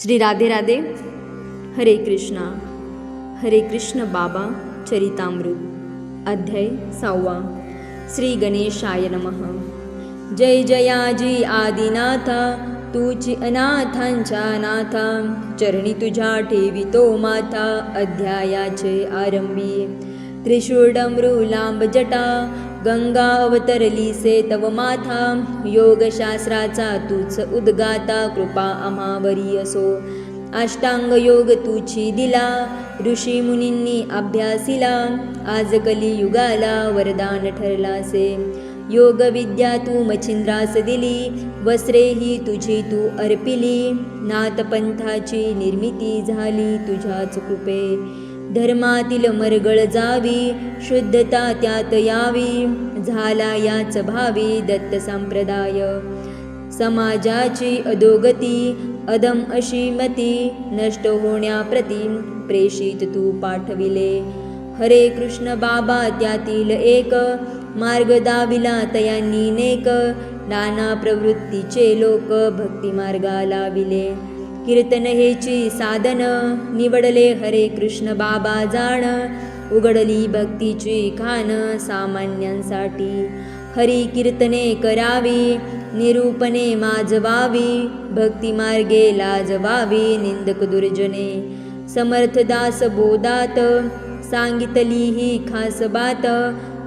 श्री राधे राधे. हरे कृष्णा. हरे कृष्ण बाबा चरितामृत. अध्याय सहावा. श्री गणेशाय नमः. जय जयाजी आदिनाथा तुची अनाथांच्या नाथा. चरणी तुझ्या ठेवितो माथा अध्यायाचे आरंभी. त्रिशूडमृ लांब जटा. गंगा अवतरली से तव माथा योगशास्त्राचा तूच उद्गाता कृपा आम्हावरी असो. अष्टांग योग तुची दिला ऋषी मुनींनी अभ्यासिला आज कलियुगाला वरदान ठरलासे योग विद्या तू मच्छिंद्रास दिली वस्त्रे ही तुझी तू अर्पिली नाथपंथाची निर्मिती झाली तुझ्याच कृपे धर्मातील मरगळ जावी शुद्धता त्यात यावी झाला याच भावी दत्त संप्रदाय. समाजाची अधोगती अदम अशी मती नष्ट होण्याप्रती प्रेषित तू पाठविले. हरे कृष्ण बाबा त्यातील एक मार्ग दाविला तयांनी नेक नाना प्रवृत्तीचे लोक भक्ती मार्गाला विले कीर्तन हेची साधन. निवडले हरे कृष्ण बाबा जाण. उघडली भक्तीची खान सामान्यांसाठी. हरी कीर्तने करावी निरूपणे माजवावी. भक्ती मार्गे लाजवावी निंदक दुर्जने. समर्थदास बोधात. सांगितली ही खास बात.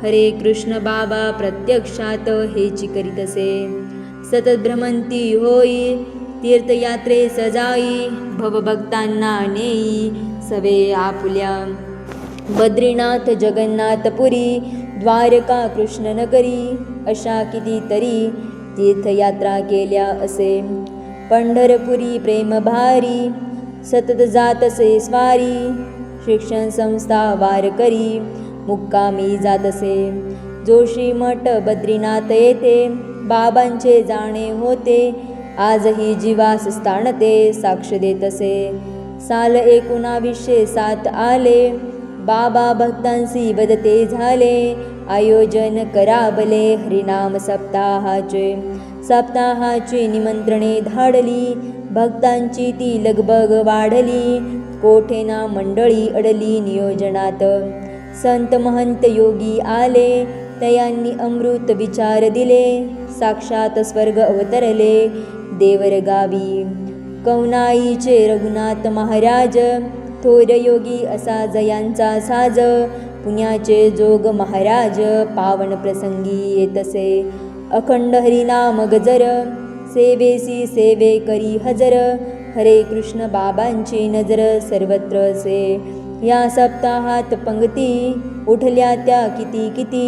हरे कृष्ण बाबा प्रत्यक्षात हेची करीतसे सतत भ्रमंती होई तीर्थयात्रे सजाई भवभक्तांना नेई सवे आपुल्या. बद्रीनाथ जगन्नाथपुरी द्वारका कृष्णनगरी अशा कितीतरी तीर्थयात्रा केल्या असे. पंढरपुरी प्रेमभारी सतत जातसे स्वारी शिक्षण संस्था वारकरी मुक्कामी जातसे जोशी मठ बद्रीनाथ येथे बाबांचे जाणे होते आजही जीवास स्थानते साक्ष देतसे. साल एकोणावीसशे सात आले बाबा भक्तांशी वदते झाले. आयोजन कराबले हरिनाम सप्ताहाचे. सप्ताहाची निमंत्रणे धाडली भक्तांची ती लगबग वाढली. कोठेना मंडळी अडली नियोजनात. संत महंत योगी आले तयांनी अमृत विचार दिले. साक्षात स्वर्ग अवतरले. देवर गावी कौनाईचे रघुनाथ महाराज थोर योगी असा जयांचा साज पुण्याचे जोग महाराज पावन प्रसंगी येतसे. अखंड हरिनाम गजर सेवेसी सेवे करी हजर हरे कृष्ण बाबांची नजर सर्वत्र असे. या सप्ताहात पंक्ती उठल्या त्या किती किती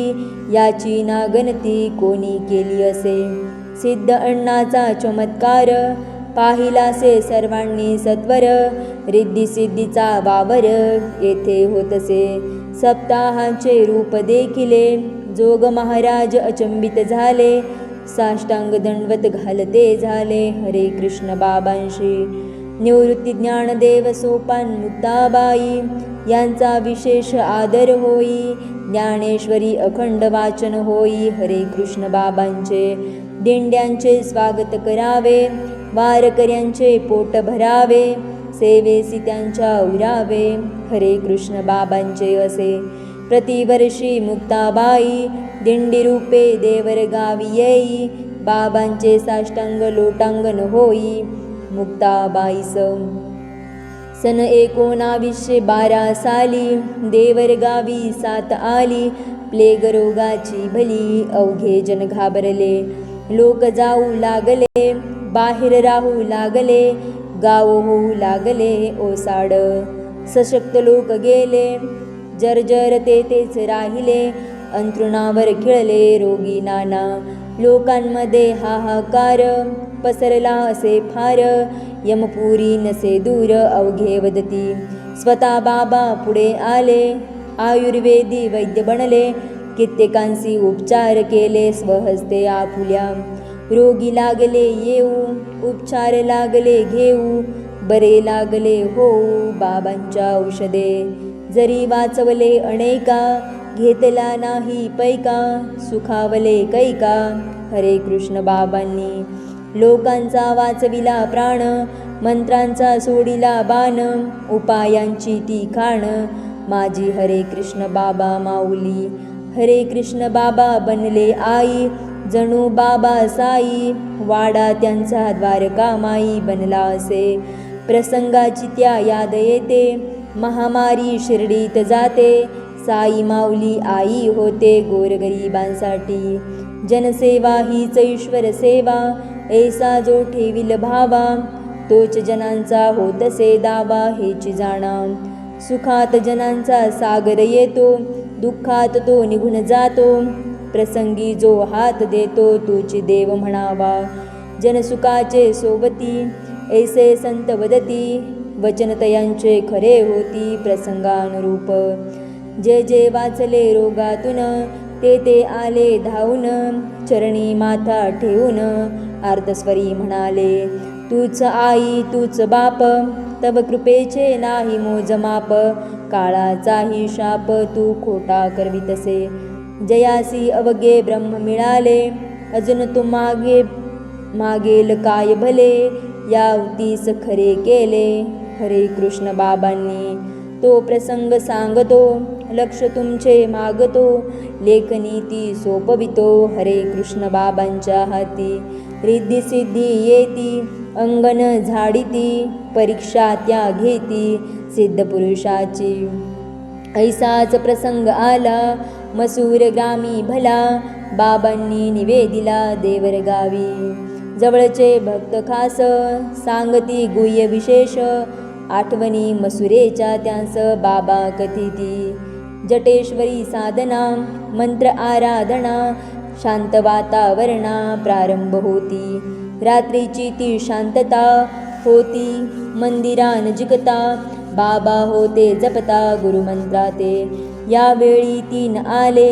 याची नागनती कोणी केली असे? सिद्ध अण्णाचा चमत्कार. पाहिलासे सर्वांनी सत्वर. रिद्धिसिद्धीचा वावर. येथे होतसे सप्ताहांचे रूप देखिले. जोग महाराज अचंबित झाले. साष्टांग दंडवत घालते झाले. हरे कृष्ण बाबांशी. निवृत्ती ज्ञानदेव सोपान मुक्ताबाई. यांचा विशेष आदर होई. ज्ञानेश्वरी अखंड वाचन होई. हरे कृष्ण बाबांचे दिंड्यांचे स्वागत करावे वारकऱ्यांचे पोट भरावे सेवेसी त्यांच्या उरावे. हरे कृष्ण बाबांचे असे. प्रतिवर्षी मुक्ताबाई दिंडी रूपे देवर गावी येई. बाबांचे साष्टांग लोटांगण होई. मुक्ताबाईस सन एकोणावीसशे बारा साली देवर गावी सात आली. प्लेग रोगाची भली अवघे जन घाबरले. लोक जाऊ लागले बाहेर राहू लागले गाव होऊ लागले ओसाड. सशक्त लोक गेले जर्जर ते तेच राहिले अंतरुणावर खिळले रोगी नाना. लोकांमध्ये हाहाकार पसरला असे फार. यमपुरी नसे दूर अवघे वदती. स्वतः बाबा पुढे आले आयुर्वेदी वैद्य बनले कित्येकांशी उपचार केले स्वहस्ते आपुल्या. रोगी लागले येऊ. उपचार लागले घेऊ. बरे लागले होऊ. बाबांच्या औषधे जरी वाचवले अनेका घेतला नाही पैका. सुखावले कैका. हरे कृष्ण बाबांनी. लोकांचा वाचविला प्राण मंत्रांचा सोडिला बाण उपायांची ती खाण. माझी हरे कृष्ण बाबा माऊली हरे कृष्ण बाबा बनले आई जणू बाबा साई वाडा त्यांचा द्वारका माई बनला असे. प्रसंगाची त्या याद येते महामारी शिर्डीत जाते साई माऊली आई होते गोरगरिबांसाठी. जनसेवा हीच ईश्वर सेवा ऐसा जो ठेविल भावा तोच जनांचा होतसे दावा हेची जाणा. सुखात जनांचा सागर येतो दुःखात तो निघून जातो. प्रसंगी जो हात देतो तुची देव म्हणावा. जनसुखाचे सोबती ऐसे संत वदती. वचनतयांचे खरे होती प्रसंगानुरूप. जे जे वाचले रोगातून ते ते आले धावून. चरणी माथा ठेवून आर्तस्वरी म्हणाले तूच आई तूच बाप. तव कृपेचे नाही मोजमाप. काळाचाही शाप तू खोटा करवितसे. जयासी अवगे ब्रह्म मिळाले. अजून तू मागे मागेल काय भले? यावतीस खरे केले. हरे कृष्ण बाबांनी तो प्रसंग सांगतो. लक्ष तुमचे मागतो. लेखनी ती सोपवितो. हरे कृष्ण बाबांच्या हाती रिद्धी सिद्धी येती. अंगण झाडीती परीक्षा त्या घेती सिद्ध पुरुषाची. ऐसाच प्रसंग आला मसूर ग्रामी भला बाबांनी निवेदिला देवर गावी. जवळचे भक्त खास सांगती गुह्य विशेष आठवणी मसुरेच्या त्यांस बाबा कथिती. जटेश्वरी साधना मंत्र आराधना शांत वातावरणा प्रारंभ होती. रात्रीची ती शांतता होती मंदिरानजिकता बाबा होते जपता गुरुमंत्राते यावेळी तीन आले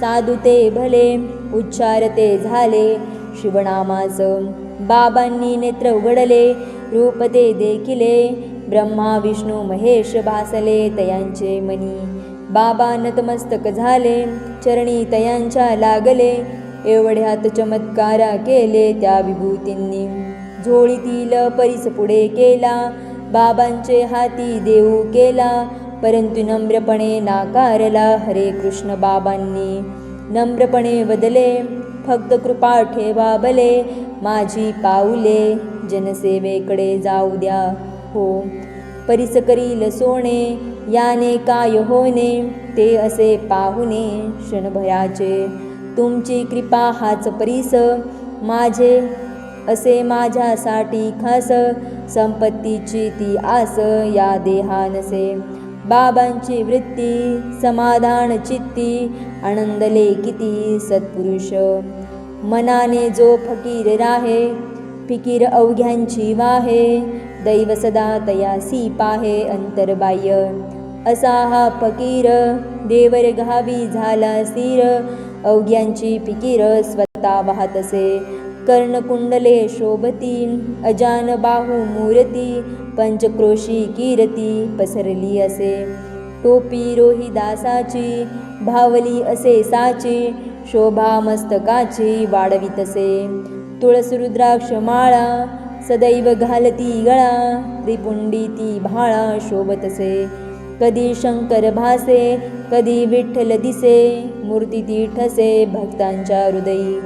साधू ते भले उच्चार ते झाले शिवनामाचं. बाबांनी नेत्र उघडले रूप ते देखिले ब्रह्मा विष्णू महेश भासले तयांचे मनी. बाबा नतमस्तक झाले चरणी तयांच्या लागले एवढ्यात चमत्कारा केले त्या विभूतींनी. झोळीतील परीस पुढे केला बाबांचे हाती देऊ केला परंतु नम्रपणे नाकारला हरे कृष्ण बाबांनी. नम्रपणे बदले फक्त कृपा ठेवा बले माझी पाऊले जनसेवेकडे जाऊ द्या. हो परिस करील सोने याने काय होणे ते असे पाहुणे क्षणभयाचे तुमची कृपा हाच परीस. माझे असे माझ्यासाठी खास संपत्तीची ती आस या देहानसे. बाबांची वृत्ती समाधान चित्ती आनंदले किती सत्पुरुष. मनाने जो फकीर राहे फिकीर अवघ्यांची वाहे दैव सदा तयासी पाहे अंतर्बाह्य. असा हा फकीर देवर घावी झाला स्थिर अवघ्यांची फिकीर स्वतः वाहतसे कर्णकुंडले शोभती अजान बाहू मूर्ती पंचक्रोशी कीर्ती पसरली असे. टोपी रोही दासाची भावली असे साची शोभा मस्तकाची वाढवितसे तुळस रुद्राक्ष माळा सदैव घालती गळा त्रिपुंडी ती भाळा शोभतसे कधी शंकर भासे कधी विठ्ठल दिसे मूर्ती ती ठसे भक्तांच्या हृदयी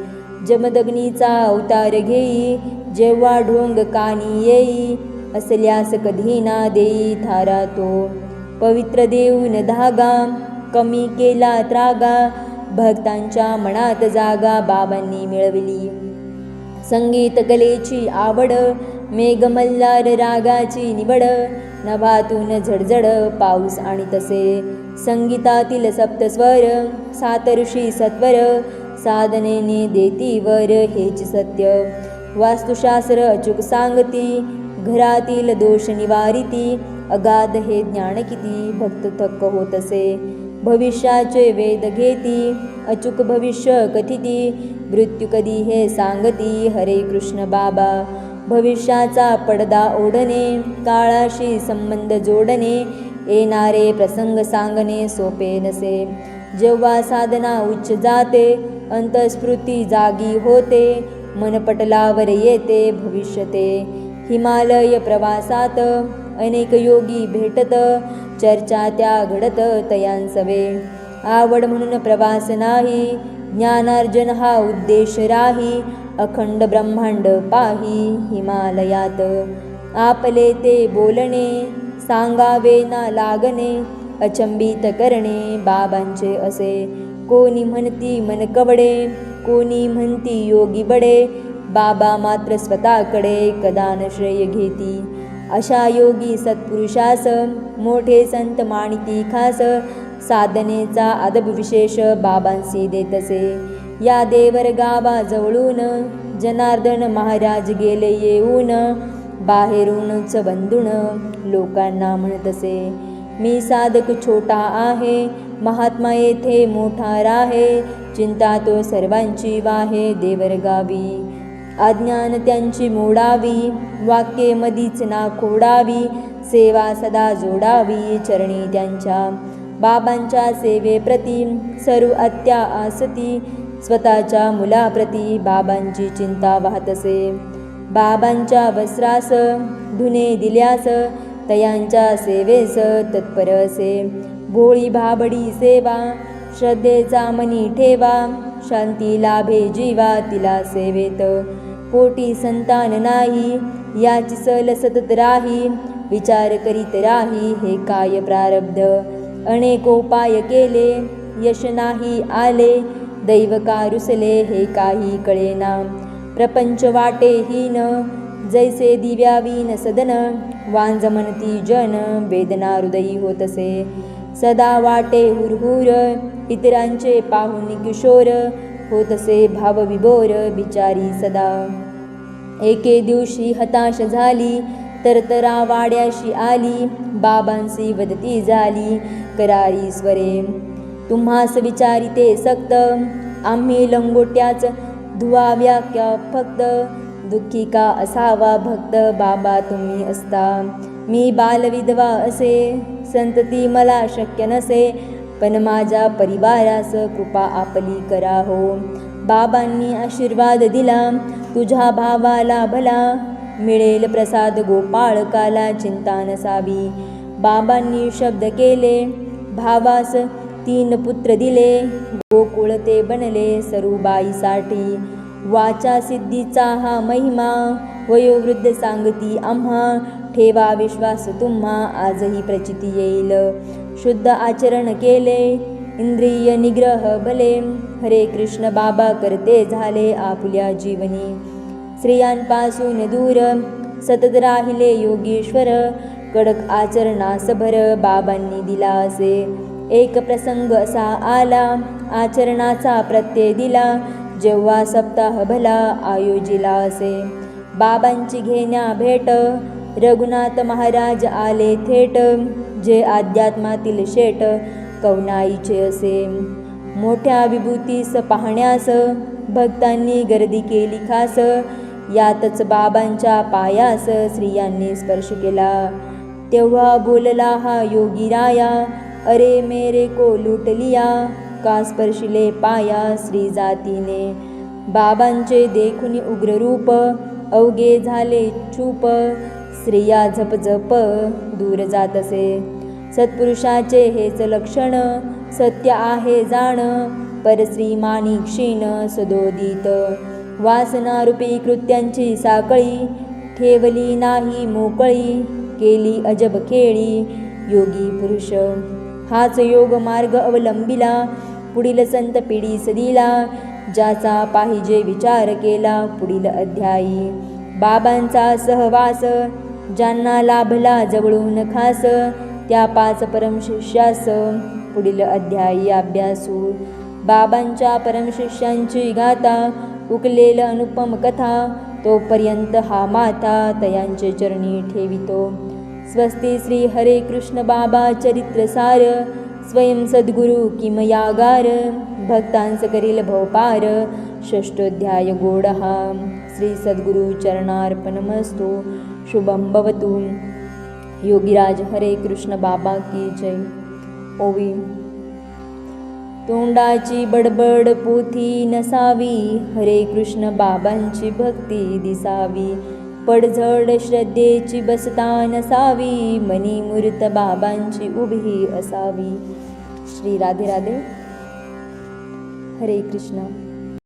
जमदग्नीचा अवतार घेई जेव्हा ढोंग कानी येई असल्यास कधी ना देई थारा तो. पवित्र देऊन धागा कमी केला त्रागा भक्तांच्या मनात जागा बाबांनी मिळवली. संगीत कलेची आवड मेघमल्लार रागाची निवड नभातून झडझड पाऊस आणि तसे संगीतातील सप्तस्वर सात ऋषी सत्वर साधनेने देती वर हेच सत्य. वास्तुशास्त्र अचूक सांगती घरातील दोष निवारिती अगाध हे ज्ञान किती भक्त थक्क होत असे भविष्याचे वेद घेती अचूक भविष्य कथिती मृत्यू कधी हे सांगती हरे कृष्ण बाबा. भविष्याचा पडदा ओढणे काळाशी संबंध जोडणे येणारे प्रसंग सांगणे सोपे नसे. जेव्हा साधना उच्च जाते अंतस्फृती जागी होते मनपटलावर येते भविष्यते. हिमालय प्रवासात अनेक योगी भेटत चर्चा त्या घडत तयांसवे. आवड म्हणून प्रवास नाही ज्ञानार्जन हा उद्देश राही अखंड ब्रह्मांड पाही हिमालयात. आपले ते बोलणे सांगावे ना लागणे अचंबित करणे बाबांचे असे. कोणी म्हणती मन कवडे कोणी म्हणती योगी बडे. बाबा मात्र स्वतःकडे कदान श्रेय घेती. अशा योगी सत्पुरुषास मोठे संत माणिती खास. साधनेचा अदब विशेष बाबांसी देतसे. या देवर गावा जवळून जनार्दन महाराज गेले येऊन बाहेरूनच बंधुण लोकांना म्हणत असे मी साधक छोटा आहे महात्मा येथे मोठा राहे चिंता तो सर्वांची वाहे देवर गावी. अज्ञान त्यांची मोडावी वाक्ये मधीच ना खोडावी सेवा सदा जोडावी चरणी त्यांच्या बाबांच्या सेवेप्रती सर्व अत्या आसती स्वतःच्या मुलाप्रती बाबांची चिंता वाहतसे बाबांच्या वस्त्रास धुने दिल्यास तयांच्या सेवेस तत्पर असे. भोळी भाबडी सेवा श्रद्धेचा मनी ठेवा शांती लाभे जीवा तिला सेवेत. पोटी संतान नाही याची सल सतत राही विचार करीत राही हे काय प्रारब्ध? अनेकोपाय केले यश नाही आले दैव का रुसले हे काही कळेना. प्रपंच वाटेहीन जैसे दिव्यावीन सदन वांज म्हणती जन वेदना हृदयी होतसे। सदा वाटे हुरहुर इतरांचे पाहुनी किशोर होतसे भावविभोर बिचारी सदा। एके दिवशी हताश झाली तरतरा वाड्याशी आली बाबांसी वदती झाली करारी स्वरे। तुम्हास विचारिते सक्त आम्ही लंगोट्याच धुवाव्या क्या फक्त दुःखी का असावा भक्त बाबा तुम्ही असता. मी बालविधवा असे संतती मला शक्य नसे पण माझ्या परिवारास कृपा आपली करा हो. बाबांनी आशीर्वाद दिला तुझ्या भावाला भला. मिळेल प्रसाद गोपाळकाला चिंता नसावी. बाबांनी शब्द केले भावास तीन पुत्र दिले. गोकुळ ते बनले सरुबाईसाठी वाचा सिद्धीचा हा महिमा. वयोवृद्ध सांगती आम्हा. ठेवा विश्वास तुम्हा आजही प्रचिती येईल. शुद्ध आचरण केले. इंद्रिय निग्रह भले. हरे कृष्ण बाबा करते झाले आपुल्या जीवनी. स्त्रियांपासून दूर. सतत राहिले योगेश्वर. कडक आचरणास भर बाबांनी दिला असे एक प्रसंग असा आला आचरणाचा प्रत्यय दिला जेव्हा सप्ताह भला आयोजिला असे. बाबांची घेण्या भेट रघुनाथ महाराज आले थेट जे अध्यात्मातील शेट कवनाईचे असे. मोठ्या विभूतीस पाहण्यास भक्तांनी गर्दी केली खास यातच बाबांच्या पायास स्त्रियांनी स्पर्श केला. तेव्हा बोलला हा योगी राया अरे मेरे को लूट लिया का स्पर्शिले पाया श्री जातीने। बाबांचे देखून उग्र रूप अवघे झाले चूप। स्त्रिया झपझप दूर जात असे सत्पुरुषाचे हेच लक्षण सत्य आहे जाण। परश्रीमानी क्षीण सदोदित। वासनारूपी कृत्यांची साकळी ठेवली नाही मोकळी केली अजब खेळी योगी पुरुष। हाच योग मार्ग अवलंबिला. पुढील संत पिढी सदिला. ज्याचा पाहिजे विचार केला पुढील अध्यायी. बाबांचा सहवास ज्यांना लाभला जवळून खास त्या पाच परमशिष्यास पुढील अध्यायी अभ्यासू. बाबांच्या परमशिष्यांची गाथा उकलेल अनुपम कथा तोपर्यंत हा माथा तयांचे चरणी ठेवितो. स्वस्ति श्री हरे कृष्ण बाबा चरित्रसार स्वयं सद्गुरु किमयागार भक्तांस करील भवपार षष्टोध्याय गोडहा श्री सद्गुरु चरणार्पणमस्तु शुभं भवतु। योगीराज हरे कृष्ण बाबा की जय। ओवी। तोंडाची बडबड पोथी नसावी हरे कृष्ण बाबांची भक्ती दिसावी। पडझड श्रद्धेची बसता नसावी मनी मूर्त बाबांची उभी असावी. श्री राधे राधे. हरे कृष्णा.